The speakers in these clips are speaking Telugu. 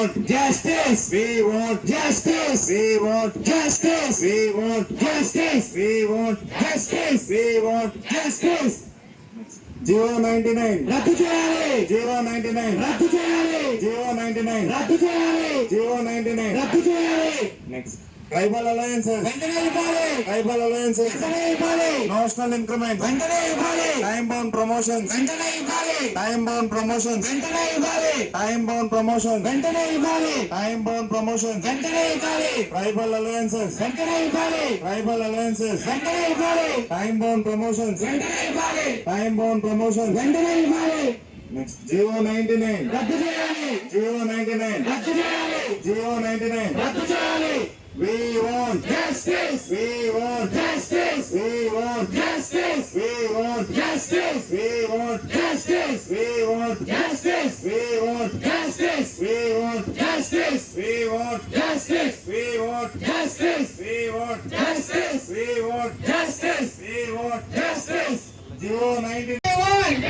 want justice, we want justice, we want justice, we want justice, we want justice, we want justice. Zero ninety nine రద్దు చేయాలి జీరో నైన్టీ నైన్ రద్దు చేయాలి జీరో నైన్టీ నైన్ రద్దు చేయాలి జీరో నైన్టీ నైన్ రద్దు చేయాలి నెక్స్ట్ ట్రైబల్ అలయన్సెస్ వెంటనే ఇవ్వాలి ట్రైబల్ అలయన్సెస్ వెంటనే ఇవ్వాలి నేషనల్ ఇంక్రిమెంట్ వెంటనే ఇవ్వాలి టైమ్ బౌండ్ ప్రమోషన్స్ వెంటనే ఇవ్వాలి టైమ్ బౌండ్ ప్రమోషన్స్ వెంటనే ఇవ్వాలి టైమ్ బౌండ్ ప్రమోషన్స్ వెంటనే ఇవ్వాలి టైమ్ బౌండ్ ప్రమోషన్స్ వెంటనే ఇవ్వాలి ట్రైబల్ అలయన్సెస్ వెంటనే ఇవ్వాలి ట్రైబల్ అలయన్సెస్ వెంటనే ఇవ్వాలి టైమ్ బౌండ్ ప్రమోషన్స్ వెంటనే ఇవ్వాలి టైమ్ బౌండ్ వెంటనే ఇవ్వాలి నెక్స్ట్ జీరో నైన్టీ నైన్ రద్దు చేయాలి జీరో నైన్టీ నైన్ రద్దు చేయాలి జీరో నైన్టీ నైన్ రద్దు చేయాలి We want justice, we want justice, we want justice, we want justice, we want justice, we want justice, we want justice, we want justice, we want justice, we want justice, we want justice, we want justice, we want justice. zero ninety We want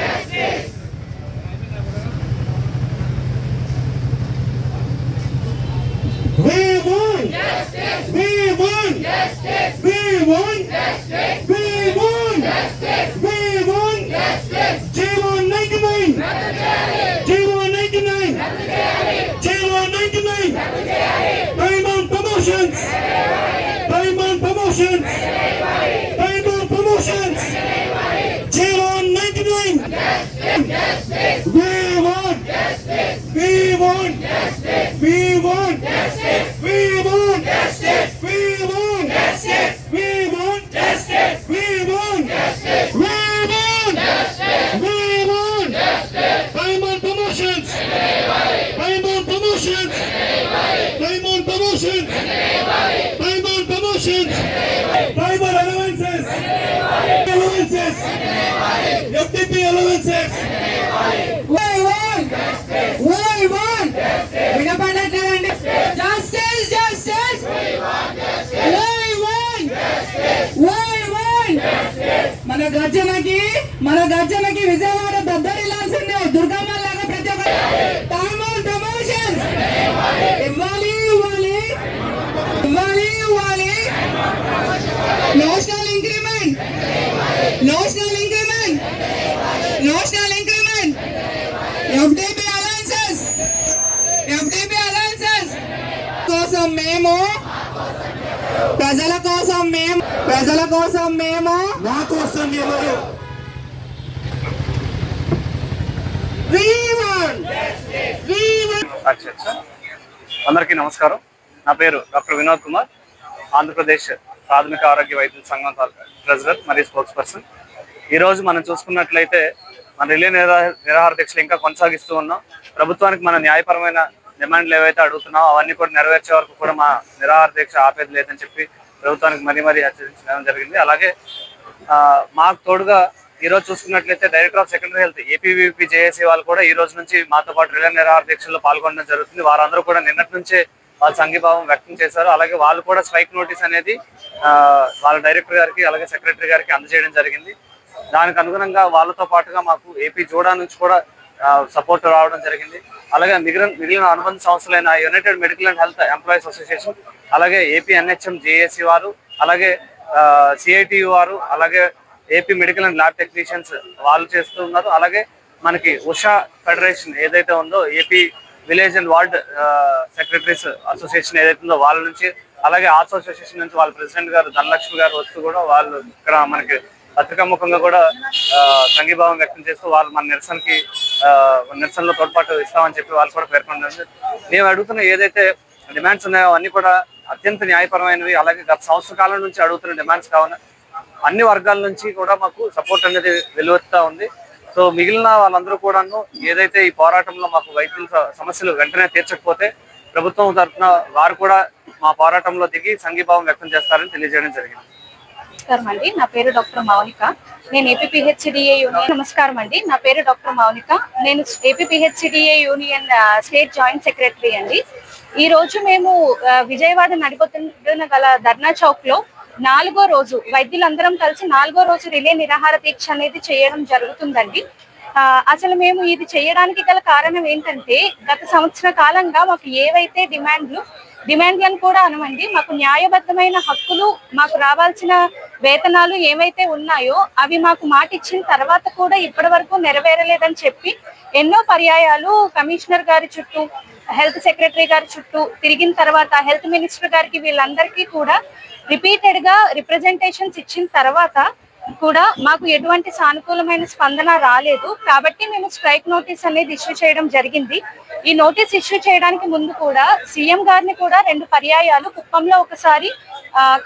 We want justice. We want justice. We want justice. We want justice. We want justice. J199. J199. allowances. FDP allowances. We want. We want. వినపడట్లేదండి జస్టిస్ జస్టిస్ మన గర్జనకి మన గర్జనకి విజయవాడ అలయన్సెస్ కోసం మేము ప్రజల కోసం మేము ప్రజల కోసం మేము. నా కోసం ఎవరు? అచ్చా. అందరికీ నమస్కారం. నా పేరు డాక్టర్ వినోద్ కుమార్. ఆంధ్రప్రదేశ్ ప్రాథమిక ఆరోగ్య వైద్యుల సంఘం తాలూకా ట్రెజరర్ మరియు స్పోక్స్ పర్సన్. ఈరోజు మనం చూసుకున్నట్లయితే మన రిలే నిరాహార దీక్షలు ఇంకా కొనసాగిస్తూ ఉన్నాం. ప్రభుత్వానికి మన న్యాయపరమైన డిమాండ్లు ఏవైతే అడుగుతున్నామో అవన్నీ కూడా నెరవేర్చే వరకు కూడా మా నిరాహార దీక్ష ఆపేది లేదని చెప్పి ప్రభుత్వానికి మరీ మరీ హెచ్చరించడం జరిగింది. అలాగే మాకు తోడుగా ఈ రోజు చూసుకున్నట్లయితే director of secondary health APVP JAC వాళ్ళు కూడా ఈ రోజు నుంచి మాతో పాటు రిలే నిరాహార దీక్షల్లో పాల్గొనడం జరుగుతుంది. వారందరూ కూడా నిన్నటి నుంచే వాళ్ళ సంఘీభావం వ్యక్తం చేశారు. అలాగే వాళ్ళు కూడా స్ట్రైక్ నోటీస్ అనేది వాళ్ళ డైరెక్టర్ గారికి అలాగే సెక్రటరీ గారికి అందజేయడం జరిగింది. దానికి అనుగుణంగా వాళ్ళతో పాటుగా మాకు ఏపీ జోడా నుంచి కూడా సపోర్ట్ రావడం జరిగింది. అలాగే మిగిలిన మిగిలిన అనుబంధ సంస్థలైన united medical and health employees association అలాగే ఏపీ ఎన్హెచ్ఎం జేఏసీ వారు అలాగే సిఐటియు వారు అలాగే AP medical and lab technicians వాళ్ళు చేస్తూ ఉన్నారు. అలాగే మనకి ఉషా ఫెడరేషన్ ఏదైతే ఉందో AP village and ward secretaries association ఏదైతే ఉందో వాళ్ళ నుంచి అలాగే ఆర్ట్స్ అసోసియేషన్ నుంచి వాళ్ళ ప్రెసిడెంట్ గారు ధనలక్ష్మి గారు వస్తూ కూడా వాళ్ళు ఇక్కడ మనకి పత్రికాముఖంగా కూడా సంఘీభావం వ్యక్తం చేస్తూ వాళ్ళు మన నిరసనకి నిరసనలో తోడ్పాటు ఇస్తామని చెప్పి వాళ్ళు కూడా పేర్కొన్నారు మేము అడుగుతున్న ఏదైతే డిమాండ్స్ ఉన్నాయో అన్ని కూడా అత్యంత న్యాయపరమైనవి. అలాగే గత సంవత్సర కాలం నుంచి అడుగుతున్న డిమాండ్స్ కావున అన్ని వర్గాల నుంచి కూడా మాకు సపోర్ట్ అనేది వెలువెత్తా ఉంది. సో మిగిలిన వాళ్ళందరూ కూడాను ఏదైతే ఈ పోరాటంలో మాకు వైద్యుల సమస్యలు వెంటనే తీర్చకపోతే ప్రభుత్వం తరఫున వారు కూడా మా పోరాటంలో దిగి సంఘీభావం వ్యక్తం చేస్తారని తెలియజేయడం జరిగింది. నమస్కారం అండి. నా పేరు డాక్టర్ మౌనిక. నేను ఏపీపీహెచ్డిఏ యూనియన్ నమస్కారం అండి. నా పేరు డాక్టర్ మౌనిక. నేను APPHDA union state joint secretary అండి. ఈ రోజు మేము విజయవాడ నడిపోతున్న గల ధర్నా చౌక్లో నాలుగో రోజు వైద్యులందరం కలిసి నాలుగో రోజు రిలే నిరాహార దీక్ష అనేది చేయడం జరుగుతుందండి. అసలు మేము ఇది చేయడానికి గల కారణం ఏంటంటే గత సంవత్సర కాలంగా మాకు ఏవైతే డిమాండ్లు డిమాండ్లను కూడా అనమండి. మాకు న్యాయబద్ధమైన హక్కులు మాకు రావాల్సిన వేతనాలు ఏమైతే ఉన్నాయో అవి మాకు మాట ఇచ్చిన తర్వాత కూడా ఇప్పటి వరకు నెరవేరలేదని చెప్పి ఎన్నో పర్యాయాలు కమిషనర్ గారి చుట్టూ హెల్త్ సెక్రటరీ గారి చుట్టూ తిరిగిన తర్వాత హెల్త్ మినిస్టర్ గారికి వీళ్ళందరికీ కూడా రిపీటెడ్గా రిప్రజెంటేషన్స్ ఇచ్చిన తర్వాత కూడా మాకు ఎటువంటి సానుకూలమైన స్పందన రాలేదు. కాబట్టి మేము స్ట్రైక్ నోటీస్ అనేది ఇష్యూ చేయడం జరిగింది. ఈ నోటీస్ ఇష్యూ చేయడానికి ముందు కూడా సీఎం గారిని కూడా రెండు పర్యాయాలు కుప్పంలో ఒకసారి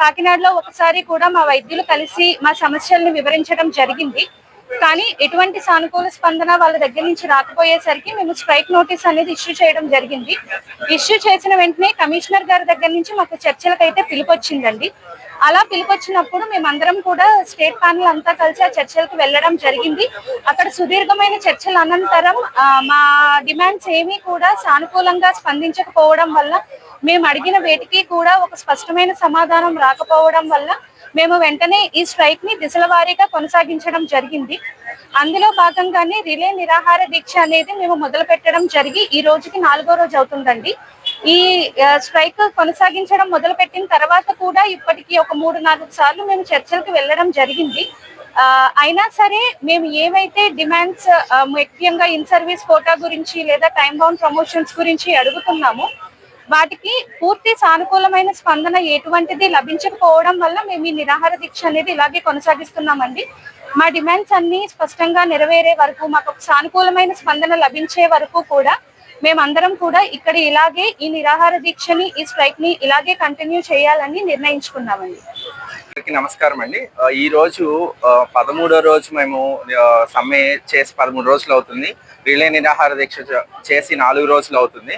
కాకినాడలో ఒకసారి కూడా మా వైద్యులు కలిసి మా సమస్యలను వివరించడం జరిగింది. కానీ ఎటువంటి సానుకూల స్పందన వాళ్ళ దగ్గర నుంచి రాకపోయేసరికి మేము స్ట్రైక్ నోటీస్ అనేది ఇష్యూ చేయడం జరిగింది. ఇష్యూ చేసిన వెంటనే కమిషనర్ గారి దగ్గర నుంచి మాకు చర్చలకైతే పిలుపొచ్చిందండి. అలా పిలుపొచ్చినప్పుడు మేమందరం కూడా స్టేట్ ప్యానల్ అంతా కలిసి ఆ చర్చలకు వెళ్ళడం జరిగింది. అక్కడ సుదీర్ఘమైన చర్చల అనంతరం మా డిమాండ్స్ ఏమీ కూడా సానుకూలంగా స్పందించకపోవడం వల్ల మేము అడిగిన వేటికి కూడా ఒక స్పష్టమైన సమాధానం రాకపోవడం వల్ల మేము వెంటనే ఈ స్ట్రైక్ని దిశల వారీగా కొనసాగించడం జరిగింది. అందులో భాగంగానే రిలే నిరాహార దీక్ష అనేది మేము మొదలు పెట్టడం జరిగి ఈ రోజుకి నాలుగో రోజు అవుతుందండి. ఈ స్ట్రైక్ కొనసాగించడం మొదలు పెట్టిన తర్వాత కూడా ఇప్పటికి ఒక మూడు నాలుగు సార్లు మేము చర్చలకు వెళ్ళడం జరిగింది. అయినా సరే మేము ఏవైతే డిమాండ్స్ ముఖ్యంగా ఇన్ సర్వీస్ కోటా గురించి లేదా టైం బౌండ్ ప్రమోషన్స్ గురించి అడుగుతున్నామో వాటికి పూర్తి సానుకూలమైన స్పందన ఎటువంటిది లభించకపోవడం వల్ల మేము ఈ నిరాహార దీక్ష అనేది ఇలాగే కొనసాగిస్తున్నామండి. మా డిమాండ్స్ అన్ని స్పష్టంగా నెరవేరే వరకు మాకు సానుకూలమైన స్పందన లభించే వరకు కూడా మేమందరం కూడా ఇక్కడ ఇలాగే ఈ నిరాహార దీక్షని ఈ స్ట్రైక్ని ఇలాగే కంటిన్యూ చేయాలని నిర్ణయించుకున్నామండి. నమస్కారం అండి. ఈ రోజు పదమూడో రోజు మేము సమ్మె చేసి పదమూడు రోజులు అవుతుంది. రిలే నిరాహార దీక్ష చేసి నాలుగు రోజులు అవుతుంది.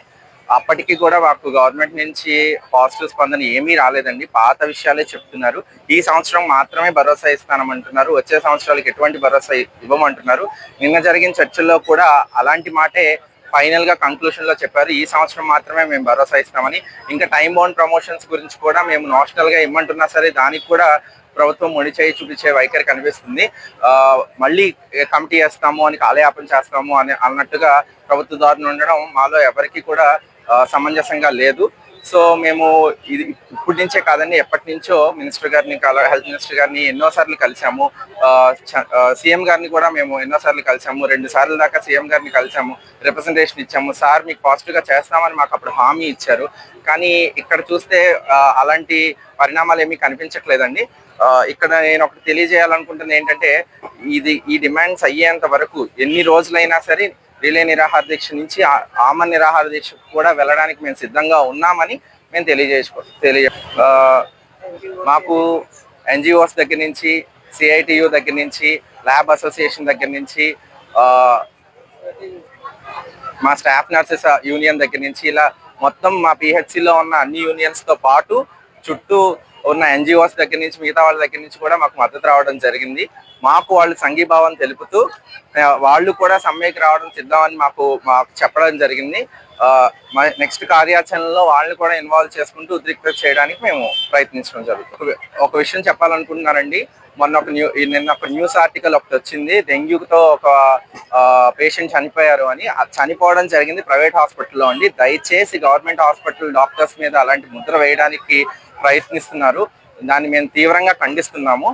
అప్పటికి కూడా మాకు గవర్నమెంట్ నుంచి పాజిటివ్ స్పందన ఏమీ రాలేదండి. పాత విషయాలే చెప్తున్నారు. ఈ సంవత్సరం మాత్రమే భరోసా ఇస్తానమంటున్నారు. వచ్చే సంవత్సరాలకు ఎటువంటి భరోసా ఇవ్వమంటున్నారు. నిన్న జరిగిన చర్చల్లో కూడా అలాంటి మాటే ఫైనల్గా కంక్లూషన్లో చెప్పారు. ఈ సంవత్సరం మాత్రమే మేము భరోసా ఇస్తామని. ఇంకా టైం బౌండ్ ప్రమోషన్స్ గురించి కూడా మేము నాషనల్గా ఇమ్మంటున్నా సరే దానికి కూడా ప్రభుత్వం ముడిచేయి చూపించే వైఖరి కనిపిస్తుంది. మళ్ళీ కమిటీ వేస్తాము అని కాలయాపన చేస్తాము అని అన్నట్టుగా ప్రభుత్వ దారులు ఉండడం మాలో ఎవరికి కూడా సమంజసంగా లేదు. సో మేము ఇది ఇప్పటి నుంచే కాదండి ఎప్పటి నుంచో మినిస్టర్ గారిని హెల్త్ మినిస్టర్ గారిని ఎన్నోసార్లు కలిసాము. సీఎం గారిని కూడా మేము ఎన్నోసార్లు కలిసాము. రెండు సార్లు దాకా సీఎం గారిని కలిసాము రిప్రజెంటేషన్ ఇచ్చాము. సార్ మీకు పాజిటివ్గా చేస్తామని మాకు అప్పుడు హామీ ఇచ్చారు. కానీ ఇక్కడ చూస్తే అలాంటి పరిణామాలు ఏమీ కనిపించట్లేదండి. ఇక్కడ నేను ఒకటి తెలియజేయాలనుకుంటుంది ఏంటంటే ఇది ఈ డిమాండ్స్ అయ్యేంత వరకు ఎన్ని రోజులైనా సరే రిలే నిరాహార దీక్ష నుంచి ఆ- నిరాహార దీక్ష కూడా వెళ్ళడానికి మేము సిద్ధంగా ఉన్నామని మేము తెలియజేసుకో తెలియ మాకు ఎన్జిఓస్ దగ్గర నుంచి సిఐటియు దగ్గర నుంచి ల్యాబ్ అసోసియేషన్ దగ్గర నుంచి మా స్టాఫ్ నర్సెస్ యూనియన్ దగ్గర నుంచి ఇలా మొత్తం మా పిహెచ్సిలో ఉన్న అన్ని యూనియన్స్తో పాటు చుట్టూ ఉన్న ఎన్జిఓస్ దగ్గర నుంచి మిగతా వాళ్ళ దగ్గర నుంచి కూడా మాకు మద్దతు రావడం జరిగింది. మాకు వాళ్ళు సంఘీభావం తెలుపుతూ వాళ్ళు కూడా సమ్మెకి రావడం సిద్ధమని మాకు మాకు చెప్పడం జరిగింది. నెక్స్ట్ కార్యాచరణలో వాళ్ళని కూడా ఇన్వాల్వ్ చేసుకుంటూ ఉద్రిక్త చేయడానికి మేము ప్రయత్నించడం జరుగుతుంది. ఒక- ఒక విషయం చెప్పాలనుకుంటున్నానండి. మొన్న ఒక న్యూ నిన్న ఒక న్యూస్ ఆర్టికల్ ఒకటి వచ్చింది. డెంగ్యూతో ఒక పేషెంట్ చనిపోయారు అని. చనిపోవడం జరిగింది ప్రైవేట్ హాస్పిటల్లో అండి. దయచేసి గవర్నమెంట్ హాస్పిటల్ డాక్టర్స్ మీద అలాంటి ముద్ర వేయడానికి ప్రయత్నిస్తున్నారు. దాన్ని మేము తీవ్రంగా ఖండిస్తున్నాము.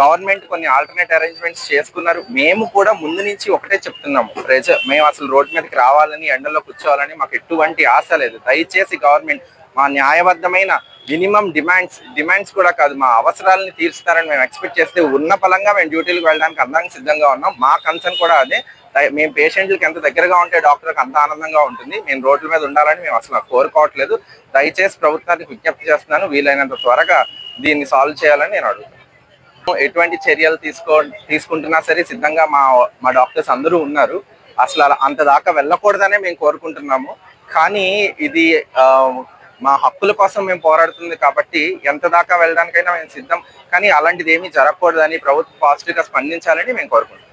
గవర్నమెంట్ కొన్ని ఆల్టర్నేట్ అరేంజ్మెంట్స్ చేసుకున్నారు. మేము కూడా ముందు నుంచి ఒకటే చెప్తున్నాము. ప్రజ మేము అసలు రోడ్డు మీదకి రావాలని ఎండలో కూర్చోవాలని మాకు ఎటువంటి ఆశ లేదు. దయచేసి గవర్నమెంట్ మా న్యాయబద్ధమైన మినిమం డిమాండ్స్ డిమాండ్స్ కూడా కాదు మా అవసరాలని తీరుస్తారని మేము ఎక్స్పెక్ట్ చేస్తే ఉన్న పలంగా మేము డ్యూటీలకు వెళ్ళడానికి అందంగా సిద్ధంగా ఉన్నాం. మా కన్సర్న్ కూడా అదే. మేము పేషెంట్లకి ఎంత దగ్గరగా ఉంటే డాక్టర్కి అంత ఆనందంగా ఉంటుంది. మేము రోడ్ల మీద ఉండాలని మేము అసలు కోరుకోవట్లేదు. దయచేసి ప్రభుత్వానికి విజ్ఞప్తి చేస్తున్నాను. వీలైనంత త్వరగా దీన్ని సాల్వ్ చేయాలని నేను అడుగుతాను ఎటువంటి చర్యలు తీసుకో తీసుకుంటున్నా సరే సిద్ధంగా మా మా డాక్టర్స్ అందరూ ఉన్నారు. అసలు అలా అంత దాకా వెళ్ళకూడదనే మేము కోరుకుంటున్నాము. కానీ ఇది మా హక్కుల కోసం మేము పోరాడుతుంది కాబట్టి ఎంత దాకా వెళ్ళడానికైనా మేము సిద్ధం. కానీ అలాంటిది ఏమీ జరగకూడదని ప్రభుత్వం పాజిటివ్గా స్పందించాలని మేము కోరుకుంటున్నాం.